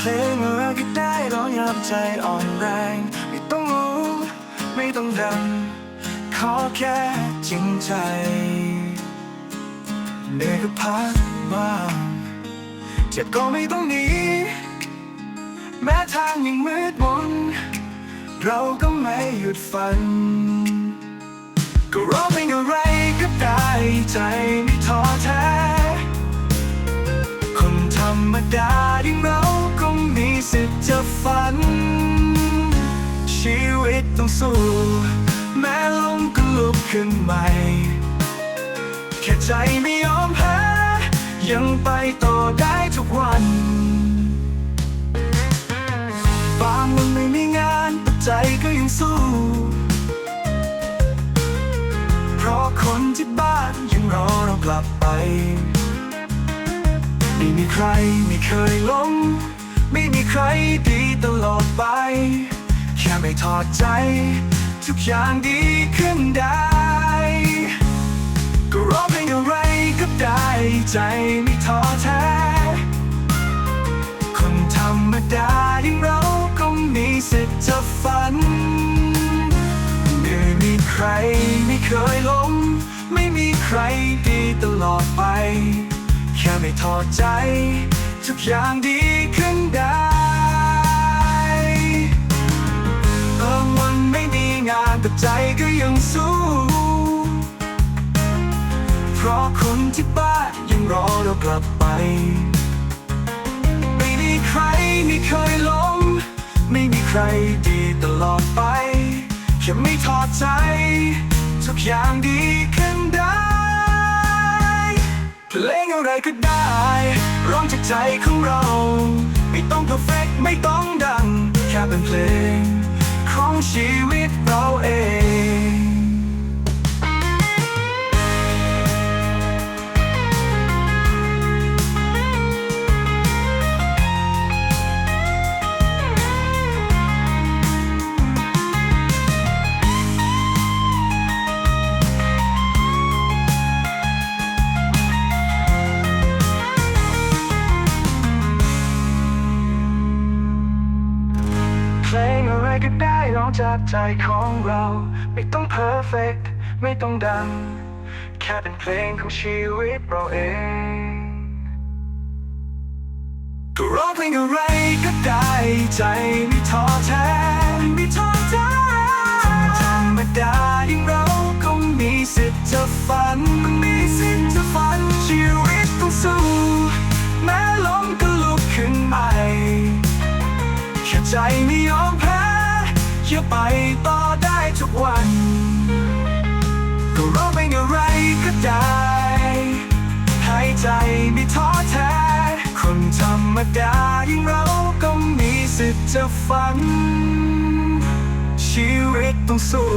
เพลงอะไรก็ได้ร้องยามใจอ่อนแรง ไม่ต้องรู้ ไม่ต้องดัง ขอแค่จริงใจเหนื่อยก็พักบ้างเจ็บก็ไม่ต้องหนีแม้ทางยังมืดมน เราก็ไม่หยุดฝัน ก็ร้องเพลงอะไรก็ได้ใจไม่ท้อแท้ ฝัน ชีวิตต้องสู้ แม้ลมก็ลุกขึ้นใหม่ แค่ใจไม่ยอมแพ้ ยังไปต่อได้ทุกวัน บางวันไม่มีงานแต่ใจก็ยังสู้ เพราะคนที่บ้านยังรอเรากลับไปไม่มีใครไม่เคยล้ม รดีตลอดไป แค่ไม่ทอดใจ ทุกอย่างดีขึ้นได้ ก็ร้องเพลงอะไรก็ได้ใจไม่ท้อแท้ คนธรรมดาอย่างเราก็มีสิทธิ์จะฝันไม่มีใครไม่เคยล้มไม่มีใครดีตลอดไป แค่ไม่ทอดใจ ทุกอย่างดีขึ้นได้ สู้ เพราะคนที่บ้านยังรอเรากลับไป ไม่มีใครไม่เคยล้ม ไม่มีใครดีตลอดไปแค่ไม่ทอดใจ ทุกอย่างดีขึ้นได้ เพลงอะไรก็ได้ ร้องจากใจของเรา ไม่ต้องเพอร์เฟกไม่ต้องดัง แค่เป็นเพลงของชีวิตเราเอง ก็ได้ร้องจากใจของเรา ไม่ต้องเพอร์เฟกไม่ต้องดัง แค่เป็นเพลงของชีวิตเราเองก็ร้องเพลงอะไรก็ได้ใจไม่ท้อแท้ไม่ท้อแท้ธรรมดาอย่างเราก็มีสิทธิ์จะฝันก็มีสิทธิ์จะฝันชีวิตต้องสู้แม้ล้มก็ลุกขึ้นใหม่แค่ใจ อย่ไปต่อได้ทุกวัน ก็ร้องเพลงอะไรก็ได้หายใจไม่ท้อแท้ คนธรรมดาอย่างเราก็มีสิทธิ์จะฝัน ชีวิตต้องสู้